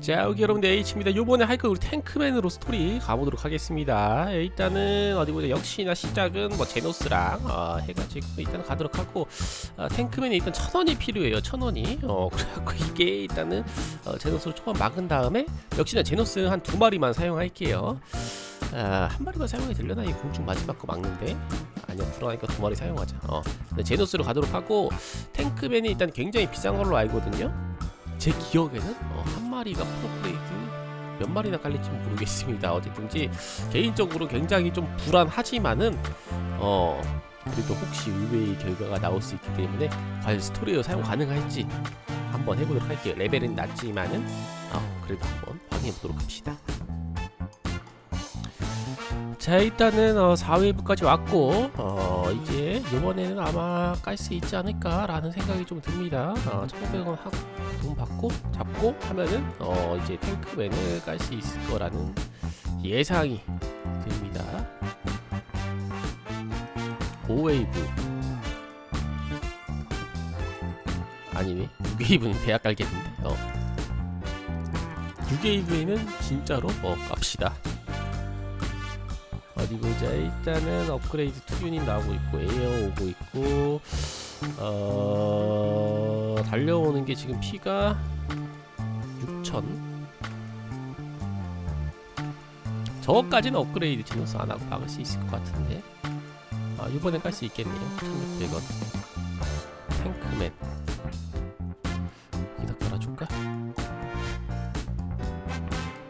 자 여기 여러분들 H입니다. 요번에 할 건 우리 탱크맨으로 스토리 가보도록 하겠습니다. 일단은 어디 보자. 역시나 시작은 뭐 제노스랑 어, 해가지고 일단 가도록 하고 어, 탱크맨에 일단 천 원이 필요해요. 천 원이. 어 그래갖고 이게 일단은 어, 제노스로 초반 막은 다음에 역시나 제노스 한 두 마리만 사용할게요. 아, 한 마리만 사용이 되려나? 이 공중 마지막 거 막는데? 아니야 불안하니까 두 마리 사용하자. 어 제노스로 가도록 하고 탱크맨이 일단 굉장히 비싼 걸로 알거든요 제 기억에는 어, 한 마리가 프로그레이드 몇 마리나 깔릴지 모르겠습니다. 어쨌든지 개인적으로 굉장히 좀 불안하지만은 어 그래도 혹시 의외의 결과가 나올 수 있기 때문에 과연 스토리로 사용 가능할지 한번 해보도록 할게요. 레벨은 낮지만은 어, 그래도 한번 확인해 보도록 합시다. 자 일단은 어, 4웨이브까지 왔고 어, 이제 이번에는 아마 깔 수 있지 않을까라는 생각이 좀 듭니다. 어, 1,500원 하고 돈 받고 잡고 하면은 어, 이제 탱크맨을 깔 수 있을 거라는 예상이 듭니다. 5웨이브 아니네 6웨이브는 대학 깔겠는데 어. 6웨이브에는 진짜로 어, 깝시다. 어디 보자 일단은 업그레이드 투유닛 나오고 있고 에어 오고 있고 어 달려오는 게 지금 피가 6천? 저거까지는 업그레이드 진호스 안 하고 막을 수 있을 것 같은데. 아 이번엔 깔 수 있겠네요. 1600원. 탱크맨. 여기다 깔아줄까?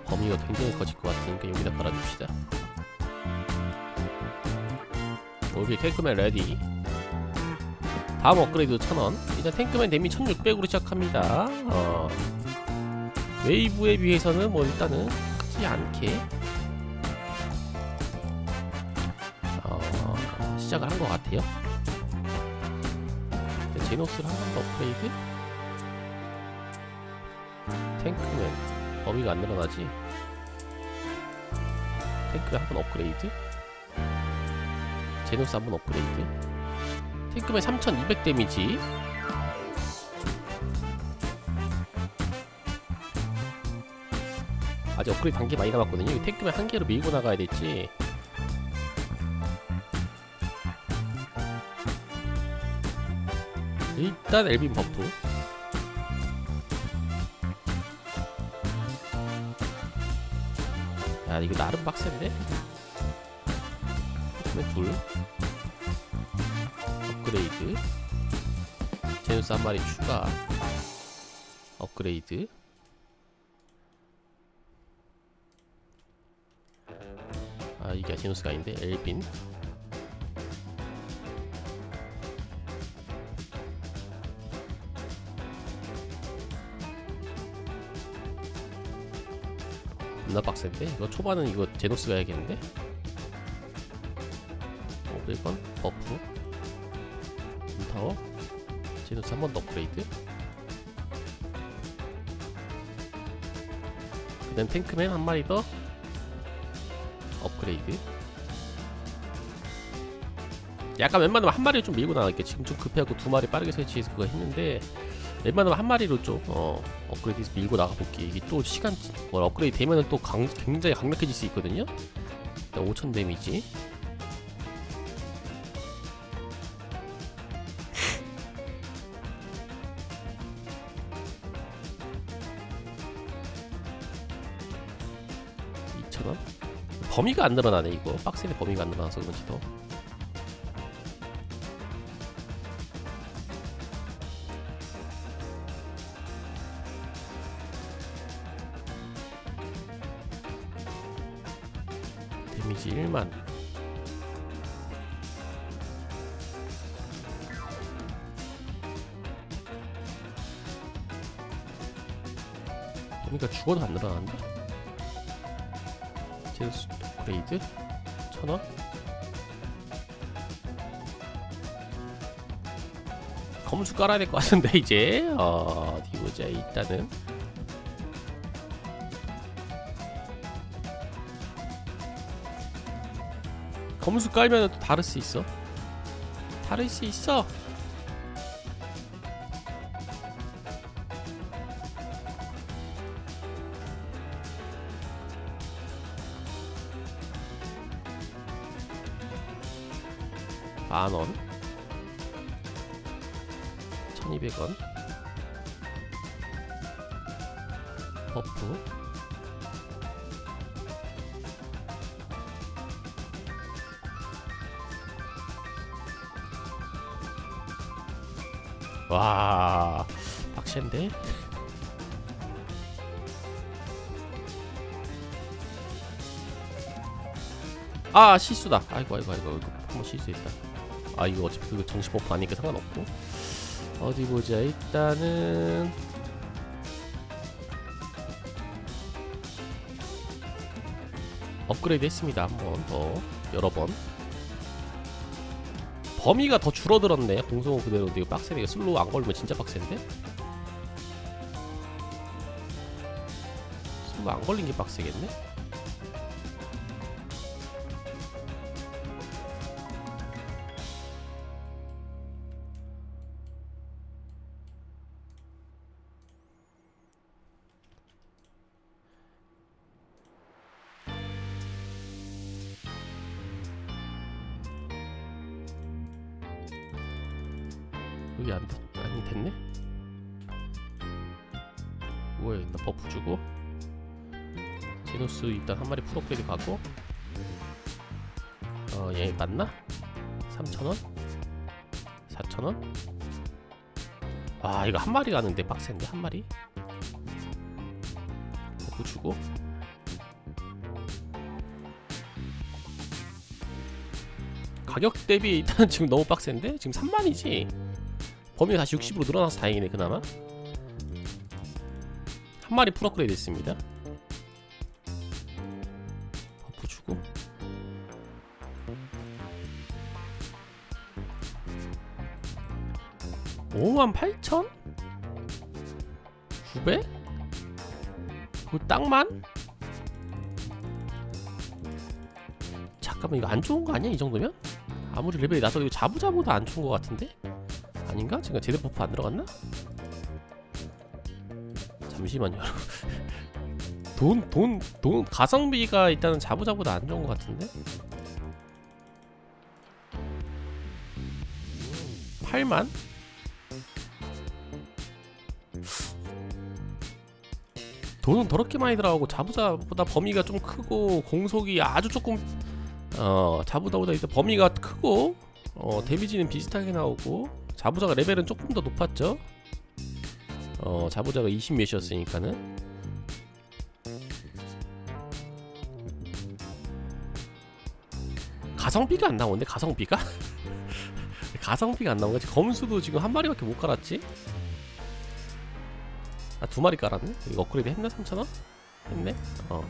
범위가 굉장히 커질 것 같으니까 여기다 깔아줍시다 오케이 탱크맨 레디. 다음 업그레이드 1000원. 일단 탱크맨 데미 1600으로 시작합니다. 어, 웨이브에 비해서는 뭐 일단은 크지 않게. 어, 시작을 한 것 같아요. 네, 제노스를 한 번 더 업그레이드. 탱크맨. 범위가 안 늘어나지. 탱크맨 한번 업그레이드 제노스 한번 업그레이드. 탱크맨 3200 데미지. 아직 업그레이드 단계 많이 남았거든요. 이 탱크맨 한 개로 밀고 나가야 될지. 일단 엘빈 버프. 야 이거 나름 빡센데? 탱크맨 둘. 업그레이드. 제누스 한 마리 추가. 업그레이드. 아 이게 제누스가 아닌데? 엘빈. 겁나 빡센데? 이거 초반은 이거 제노스가 해야겠는데 500원 버프. 타워. 제노스 한 번 더 업그레이드. 그 다음 탱크맨 한 마리 더 업그레이드. 약간 웬만하면 한 마리를 좀 밀고 나갈게. 지금 좀 급해갖고 두 마리 빠르게 설치해서 그거 했는데 웬만하면 한 마리로 좀 어, 업그레이드해서 밀고 나가볼게. 이게 또 시간 뭐 업그레이드 되면은 또 강, 굉장히 강력해질 수 있거든요. 일단 5000 데미지 범위가 안 늘어나네 이거. 박스의 범위가 안 늘어나서 그런지 더. 데미지 1만. 범위가 죽어도 안 늘어난다 제스 업그레이드 천원? 검수 깔아야 될 것 같은데 이제. 어, 어디 보자 일단은. 검수 깔면 또 다를 수 있어? 다를 수 있어 만원? 1200원? 버프? 와 빡센데? 아 실수다. 아이고 아이고 아이고 한번 실수했다 아 이거 어차피 그거 정식 버프 아니니까 상관없고. 어디 보자. 일단은 업그레이드 했습니다. 한 번 더. 여러 번. 범위가 더 줄어들었네. 공성호 그대로인데 이거 빡세네. 이거 슬로우 안 걸리면 진짜 빡센데? 슬로우 안 걸린 게 빡세겠네 여기 안 됐, 아니 됐네. 뭐야 일단 버프 주고 제노스 일단 한 마리 프로그레이드 가고 어 얘 맞나? 3,000원? 4,000원? 아 이거 한 마리 가는데 빡센데 한 마리? 버프 주고 가격 대비 일단 지금 너무 빡센데? 지금 3만이지? 범위가 다시 60으로 늘어나서 다행이네 그나마 한 마리 풀업그레이드 했습니다 버프 주고 오만 8천? 9배? 그 땅만? 잠깐만 이거 안 좋은 거 아니야 이 정도면? 아무리 레벨이 낮아도 이거 자부자보다 안 좋은 거 같은데? 아닌가? 지금 제대 버프 안 들어갔나? 잠시만요. 돈, 돈, 돈, 가성비가 일단은 자부자보다 안 좋은 것 같은데? 8만? 돈은 더럽게 많이 들어가고 자부자보다 범위가 좀 크고 공속이 아주 조금 어 자부자보다 일단 범위가 크고 어 데미지는 비슷하게 나오고 자부자가 레벨은 조금 더 높았죠. 어 자부자가 20 몇이었으니까는. 가성비가 안 나오는데 가성비가? 가성비가 안 나오는 거지? 검수도 지금 한 마리밖에 못 깔았지? 아 두 마리 깔았네? 이거 업그레이드 했나 3,000원? 했네? 어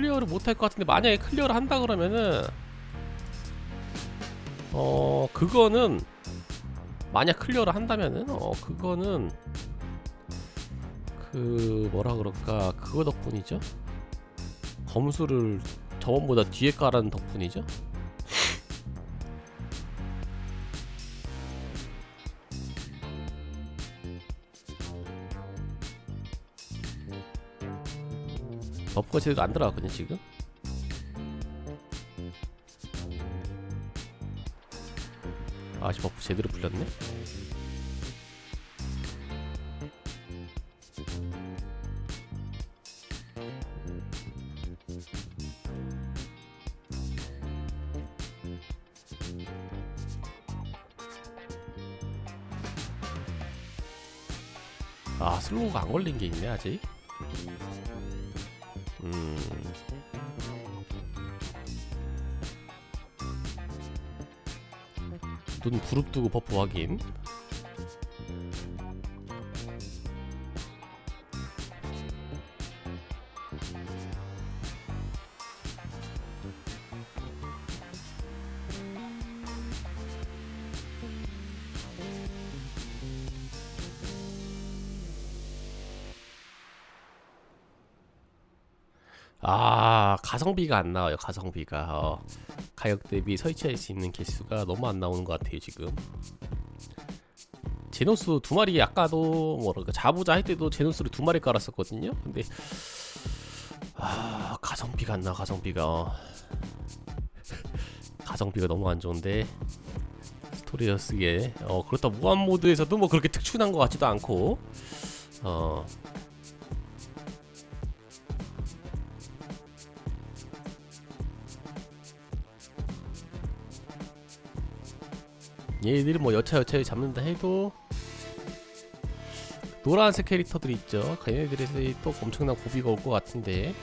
클리어를 못 할 것 같은데 만약에 클리어를 한다 그러면은 어 그거는 만약 클리어를 한다면은 어 그거는 그 뭐라 그럴까? 그거 덕분이죠? 검수를 저번보다 뒤에 깔은 덕분이죠 버프가 제대로 안 들어갔거든요 지금. 아직 버프 제대로 풀렸네. 아 슬로우가 안 걸린 게 있네 아직 음. 눈 부릅뜨고 버프 확인 아 가성비가 안 나와요 가성비가. 어, 가격 대비 설치할 수 있는 개수가 너무 안 나오는 것 같아요 지금. 제노스 두 마리 아까도 뭐랄까 자부자 할 때도 제노스를 두 마리 깔았었거든요. 근데 아 가성비가 안 나 가성비가. 어. 가성비가 너무 안 좋은데 스토리어 쓰기에. 어 그렇다. 무한 모드에서도 뭐 그렇게 특출난 것 같지도 않고. 어 얘들이 뭐 여차여차에 잡는다 해도 노란색 캐릭터들이 있죠. 걔네들에서 또 엄청난 고비가 올 것 같은데.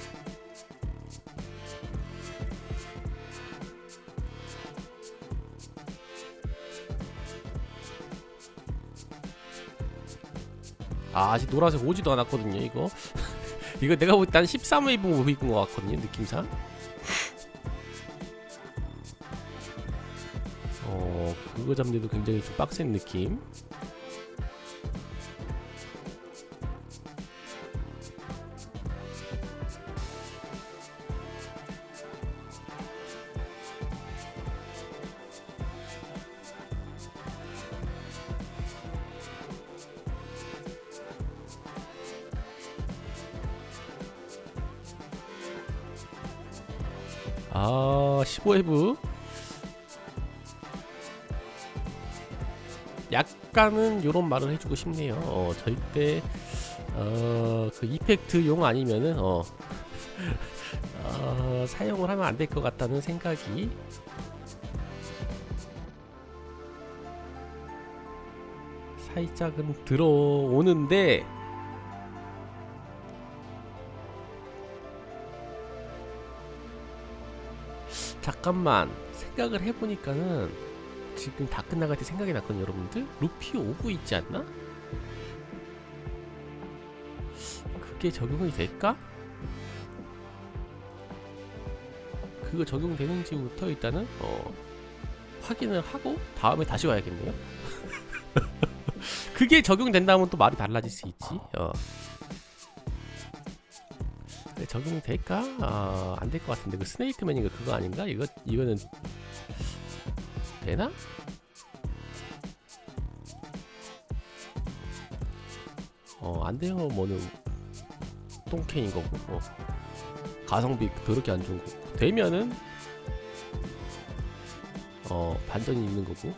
아, 아직 노란색 오지도 않았거든요, 이거. 이거 내가 볼때한 13웨이브 모비인 것 같거든요, 느낌상. 그거 잡는데도 굉장히 좀 빡센 느낌. 아 15회부 약간은 요런 말을 해주고 싶네요. 어, 절대 어, 그 이펙트 용 아니면은 어, 어, 사용을 하면 안 될 것 같다는 생각이. 살짝은 들어오는데 잠깐만 생각을 해보니까는 지금 다 끝나갈 때 생각이 났거든요 여러분들 루피 오브 있지 않나? 그게 적용이 될까? 그거 적용되는지부터 일단은 어, 확인을 하고 다음에 다시 와야겠네요 그게 적용된다면 또 말이 달라질 수 있지 어. 네, 적용이 될까? 아, 안될 것 같은데 그 스네이크맨인가 그거 아닌가? 이거 이거는 되나? 어, 안 돼요. 뭐는 똥캔인 거고. 어. 가성비 더럽게 안 좋은 거고. 되면은 어, 반전이 있는 거고.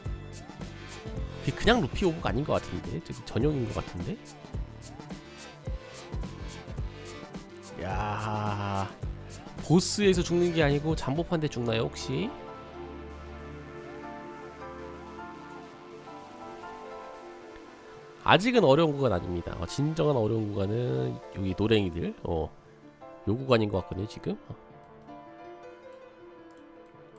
그게 그냥 루피 오브가 아닌 것 같은데. 저기 전용인 것 같은데. 야 보스에서 죽는 게 아니고 잠복한 데 죽나요 혹시? 아직은 어려운 구간 아닙니다. 어, 진정한 어려운 구간은 여기 노랭이들, 어, 요 구간인 것 같거든요 지금.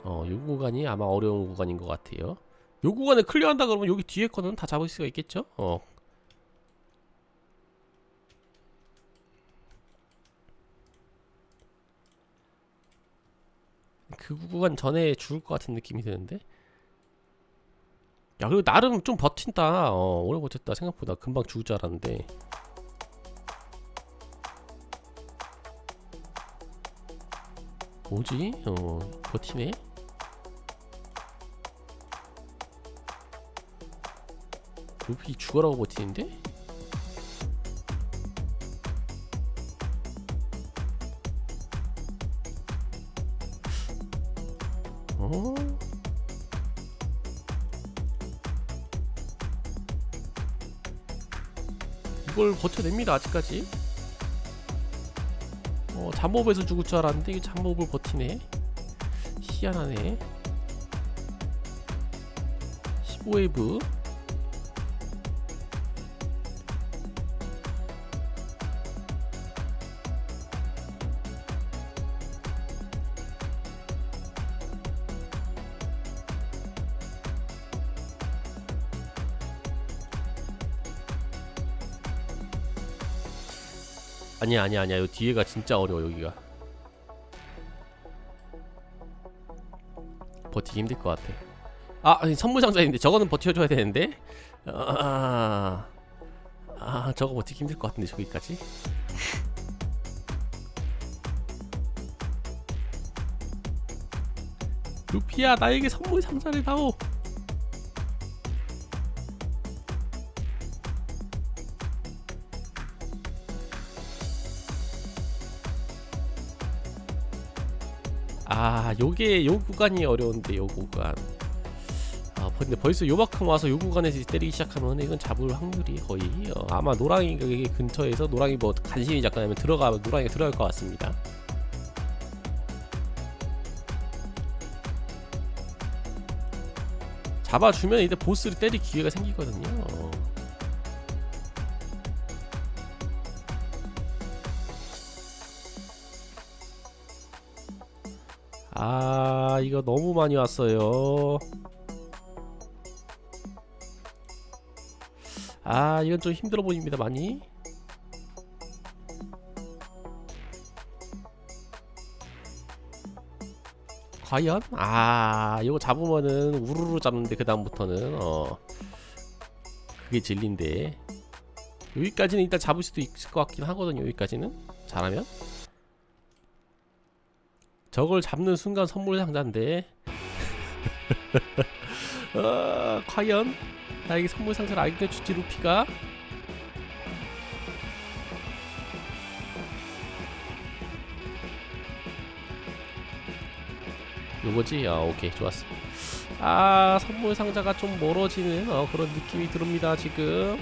어, 요 구간이 아마 어려운 구간인 것 같아요. 요 구간을 클리어한다 그러면 여기 뒤에 거는 다 잡을 수가 있겠죠? 어, 그 구간 전에 죽을 것 같은 느낌이 드는데 야 그리고 나름 좀 버틴다 어 오래 버텼다 생각보다 금방 죽을 줄 알았는데 뭐지? 어 버티네 루피 죽어라고 버티는데? 어? 이걸 버텨냅니다 아직까지. 어 잠복에서 죽을 줄 알았는데 이게 잠복을 버티네. 희한하네. 15웨이브 아니야 아니야 아니야. 요 뒤에가 진짜 어려워 여기가. 버티기 힘들 것 같아. 아 아니 선물 상자인데 저거는 버텨줘야 되는데? 아, 아 저거 버티기 힘들 것 같은데 저기까지? 루피야 나에게 선물 상자를 다오 아 요게 요 구간이 어려운데 요 구간 아 근데 벌써 요만큼 와서 요 구간에서 때리기 시작하면 이건 잡을 확률이 거의 어, 아마 노랑이 그 근처에서 노랑이 뭐 간신히 잠깐 하면 들어가 노랑이가 들어갈 것 같습니다 잡아주면 이제 보스를 때릴 기회가 생기거든요 어. 아 이거 너무 많이 왔어요. 아 이건 좀 힘들어 보입니다 많이. 과연? 아 이거 잡으면은 우르르 잡는데 그 다음부터는 어 그게 진리인데. 여기까지는 일단 잡을 수도 있을 것 같긴 하거든요 여기까지는. 잘하면 저걸 잡는 순간 선물 상자인데. 어, 과연 나에게 선물 상자를 알려주지 루피가? 요거지? 아 오케이. 좋았어. 아 선물 상자가 좀 멀어지는 어, 그런 느낌이 듭니다 지금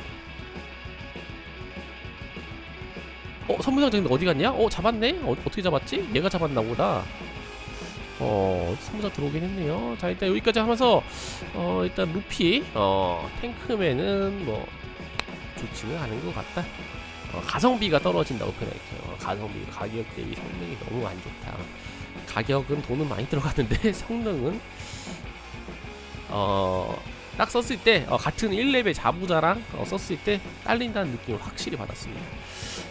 근데 어디 갔냐? 어 잡았네? 어, 어떻게 잡았지? 얘가 잡았나 보다 어 선물상 들어오긴 했네요 자 일단 여기까지 하면서 어 일단 루피 어 탱크맨은 뭐 좋지는 않은 것 같다 어, 가성비가 떨어진다고 표현할게요 어, 가성비 가격 대비 성능이 너무 안 좋다 가격은 돈은 많이 들어갔는데 성능은 어 딱 썼을 때 어, 같은 1레벨 자부자랑 어, 썼을 때 딸린다는 느낌을 확실히 받았습니다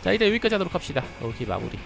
자 일단 여기까지 하도록 합시다. 오케이 마무리